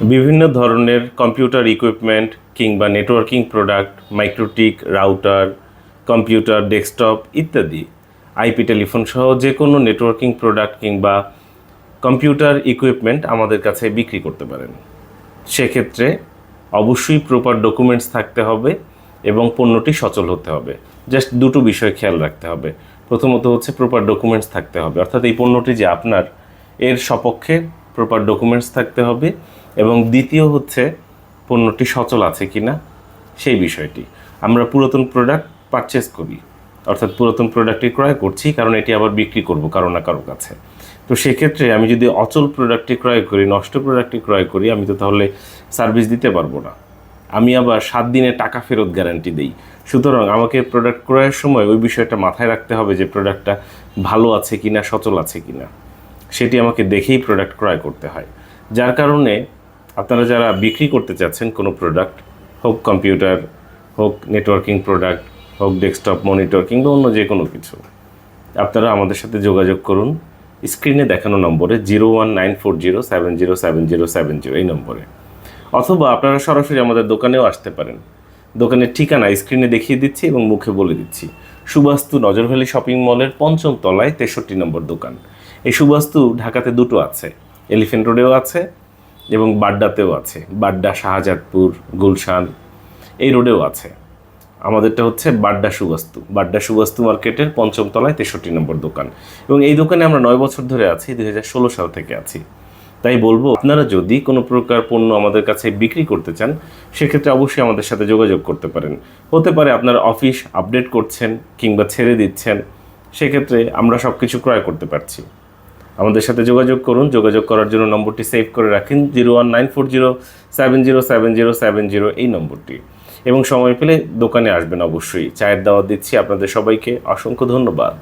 বিভিন্ন ধরনের computer equipment কিংবা networking product MikroTik router computer desktop ইত্যাদি আইপি টেলিফোন সহ যে কোনো নেটওয়ার্কিং প্রোডাক্ট কিংবা কম্পিউটার ইকুইপমেন্ট আমাদের কাছে বিক্রি করতে পারেন। সেক্ষেত্রে অবশ্যই প্রপার ডকুমেন্টস থাকতে হবে এবং পণ্যটি সচল হতে হবে। জাস্ট দুটো বিষয় খেয়াল রাখতে হবে। প্রথমত হচ্ছে প্রপার ডকুমেন্টস থাকতে হবে। অর্থাৎ এই পণ্যটি যে আপনার, এর সপক্ষে প্রপার ডকুমেন্টস থাকতে হবে এবং দ্বিতীয় হচ্ছে পণ্যটি সচল আছে কি না সেই বিষয়টি। আমরা পুরাতন প্রোডাক্ট পারচেস করি। অর্থাৎ পুরাতন প্রোডাক্টটি ক্রয় করছি, কারণ এটি আবার বিক্রি করব কারও না কারও কাছে। তো সেক্ষেত্রে আমি যদি অচল প্রোডাক্টটি ক্রয় করি, নষ্ট প্রোডাক্টটি ক্রয় করি, আমি তো তাহলে সার্ভিস দিতে পারব না। আমি আবার সাত দিনে টাকা ফেরত গ্যারান্টি দিই। সুতরাং আমাকে প্রোডাক্ট ক্রয়ের সময় ওই বিষয়টা মাথায় রাখতে হবে যে প্রোডাক্টটা ভালো আছে কি না সচল আছে কি না সেটি আমাকে দেখেই প্রোডাক্ট ক্রয় করতে হয়। যার কারণে আপনারা যারা বিক্রি করতে চাচ্ছেন কোনো প্রোডাক্ট হোক কম্পিউটার হোক নেটওয়ার্কিং প্রোডাক্ট হোক ডেস্কটপ মনিটর কিংবা অন্য যে কোনো কিছু, আপনারা আমাদের সাথে যোগাযোগ করুন। স্ক্রিনে দেখানো নম্বরে zero one nine four zero seven zero seven zero seven zero এই নম্বরে। অথবা আপনারা সরাসরি আমাদের দোকানেও আসতে পারেন। দোকানের ঠিকানা স্ক্রিনে দেখিয়ে দিচ্ছি এবং মুখে বলে দিচ্ছি। সুবাস্তু নজরভ্যালি শপিং মলের পঞ্চম তলায় তেষট্টি নম্বর দোকান। এই সুবাস্তু ঢাকাতে দুটো আছে। এলিফেন্ট রোডেও আছে এবং বাড্ডাতেও আছে। বাড্ডা, শাহজাদপুর, গুলশান এই রোডেও আছে। আমাদেরটা হচ্ছে বাড্ডা সুবাস্তু। বাড্ডা সুবাস্তু মার্কেটের পঞ্চম তলায় তেষট্টি নম্বর দোকান। এবং এই দোকানে আমরা নয় বছর ধরে আছি, দুই হাজার ষোলো সাল থেকে আছি। তাই বলব, আপনারা যদি কোনো প্রকার পণ্য আমাদের কাছে বিক্রি করতে চান, সেক্ষেত্রে অবশ্যই আমাদের সাথে যোগাযোগ করতে পারেন। হতে পারে আপনার অফিস আপডেট করছেন কিংবা ছেড়ে দিচ্ছেন, সেক্ষেত্রে আমরা সব কিছু ক্রয় করতে পারছি। আমাদের সাথে যোগাযোগ করুন। যোগাযোগ করার জন্য নম্বরটি সেভ করে রাখেন zero one nine four zero seven zero seven zero seven zero এই নম্বরটি। এবং সময় পেলে দোকানে আসবেন অবশ্যই। চায়ের দাওয়াত দিচ্ছি আপনাদের সবাইকে। অসংখ্য ধন্যবাদ।